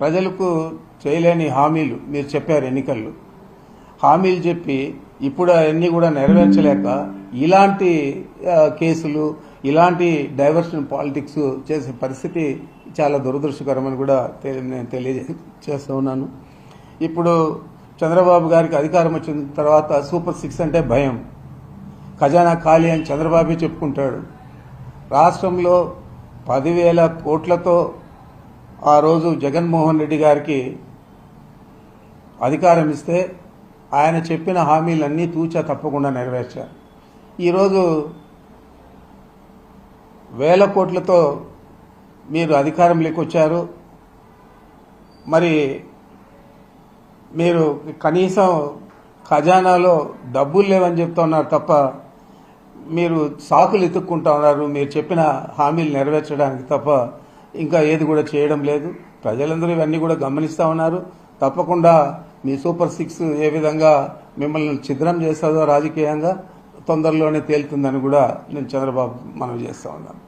ప్రజలకు చేయలేని హామీలు మీరు చెప్పారు ఎన్నికల్లో. హామీలు చెప్పి ఇప్పుడు అవన్నీ కూడా నెరవేర్చలేక ఇలాంటి కేసులు ఇలాంటి డైవర్షన్ పాలిటిక్స్ చేసే పరిస్థితి చాలా దురదృష్టకరమని కూడా నేను తెలియజేస్తూ ఉన్నాను. ఇప్పుడు చంద్రబాబు గారికి అధికారం వచ్చిన తర్వాత సూపర్ సిక్స్ అంటే భయం. ఖజానా ఖాళీ అని చంద్రబాబు చెప్పుకుంటాడు. రాష్ట్రంలో పదివేల కోట్లతో ఆ రోజు జగన్మోహన్ రెడ్డి గారికి అధికారం ఇస్తే ఆయన చెప్పిన హామీలన్నీ తూచా తప్పకుండా నెరవేర్చారు. ఈరోజు వేల కోట్లతో మీరు అధికారంలోకి వచ్చారు మరి మీరు కనీసం ఖజానాలో డబ్బులు లేవని చెప్తున్నారు తప్ప మీరు సాకులు ఎత్తుక్కుంటా ఉన్నారు. మీరు చెప్పిన హామీలు నెరవేర్చడానికి తప్ప ఇంకా ఏది కూడా చేయడం లేదు. ప్రజలందరూ ఇవన్నీ కూడా గమనిస్తూ ఉన్నారు. తప్పకుండా మీ సూపర్ సిక్స్ ఏ విధంగా మిమ్మల్ని ఛిద్రం చేస్తుందో రాజకీయంగా తొందరలోనే తేలుతుందని కూడా నేను చంద్రబాబు మనవి చేస్తా ఉన్నాను.